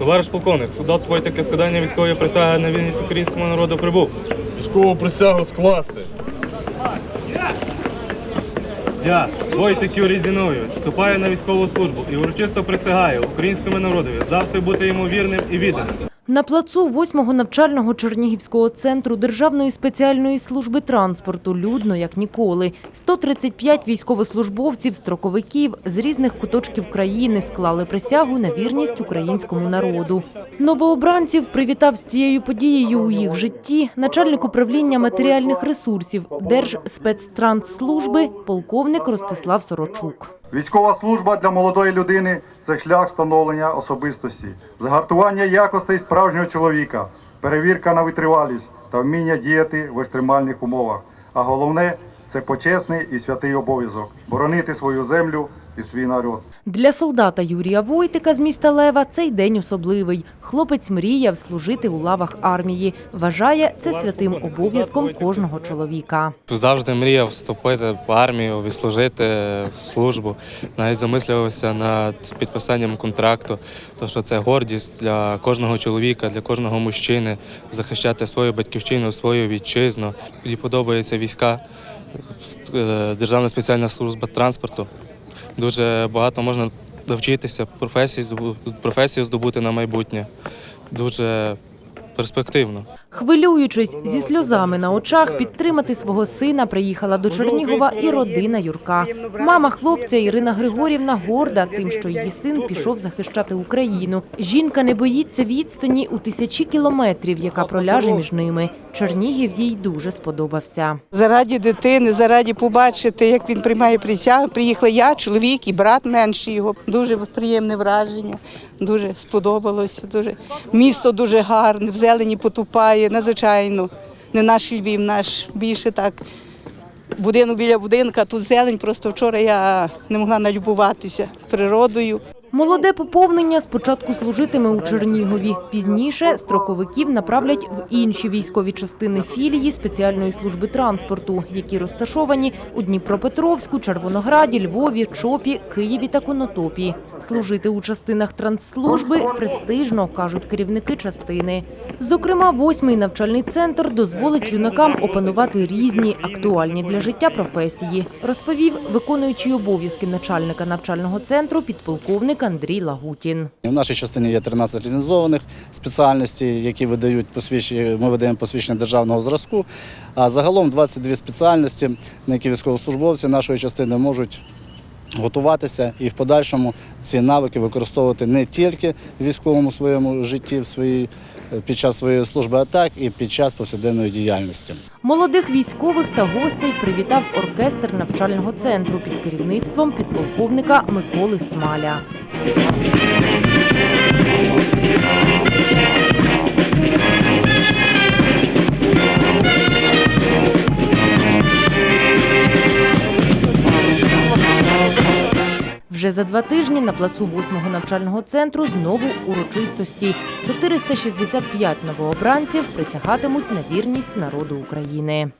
Товариш полковник, солдат Войтик для складання військової присяги на вільність українському народу прибув. Військову присягу скласти. Я, Войтик Юрій Зіновійович, вступаю на військову службу і урочисто присягаю українському народові завжди бути йому вірним і відданим. На плацу 8-го навчального Чернігівського центру Державної спеціальної служби транспорту людно як ніколи. 135 військовослужбовців, строковиків з різних куточків країни склали присягу на вірність українському народу. Новообранців привітав з цією подією у їх житті начальник управління матеріальних ресурсів Держспецтрансслужби полковник Ростислав Сорочук. Військова служба для молодої людини це шлях встановлення особистості, загартування якостей справжнього чоловіка, перевірка на витривалість та вміння діяти в екстремальних умовах. А головне це почесний і святий обов'язок боронити свою землю і свій народ. Для солдата Юрія Войтика з міста Лева цей день особливий. Хлопець мріяв служити у лавах армії. Вважає це святим обов'язком кожного чоловіка. Завжди мріяв вступити в армію, відслужити службу. Навіть замислювався над підписанням контракту, то що це гордість для кожного чоловіка, для кожного мужчини захищати свою батьківщину, свою вітчизну. Мені подобаються війська, Державна спеціальна служба транспорту. Дуже багато можна навчитися професію здобути на майбутнє. Дуже перспективно. Хвилюючись зі сльозами на очах, підтримати свого сина приїхала до Чернігова і родина Юрка. Мама хлопця Ірина Григорівна горда тим, що її син пішов захищати Україну. Жінка не боїться відстані у тисячі кілометрів, яка проляже між ними. Чернігів їй дуже сподобався. Заради дитини, заради побачити, як він приймає присягу. Приїхала я, чоловік і брат менший його. Дуже приємне враження. Дуже сподобалося. Дуже місто дуже гарне, в зелені потупає, надзвичайно. Не наш Львів, наш більше так. Будинок біля будинка, тут зелень. Просто вчора я не могла налюбуватися природою. Молоде поповнення спочатку служитиме у Чернігові. Пізніше строковиків направлять в інші військові частини філії спеціальної служби транспорту, які розташовані у Дніпропетровську, Червонограді, Львові, Чопі, Києві та Конотопі. Служити у частинах трансслужби престижно, кажуть керівники частини. Зокрема, восьмий навчальний центр дозволить юнакам опанувати різні актуальні для життя професії, розповів виконуючий обов'язки начальника навчального центру підполковник Андрій Лагутін. В нашій частині є 13 ліцензованих спеціальностей, які видають посвідчення, ми видаємо посвідчення державного зразку. А загалом 22 спеціальності, на які військовослужбовці нашої частини можуть готуватися і в подальшому ці навики використовувати не тільки в військовому своєму житті, в своїй, під час своєї служби, а так і під час повсякденної діяльності. Молодих військових та гостей привітав оркестр навчального центру під керівництвом підполковника Миколи Смаля. Вже за два тижні на плацу 8-го навчального центру знову урочистості. 465 новообранців присягатимуть на вірність народу України.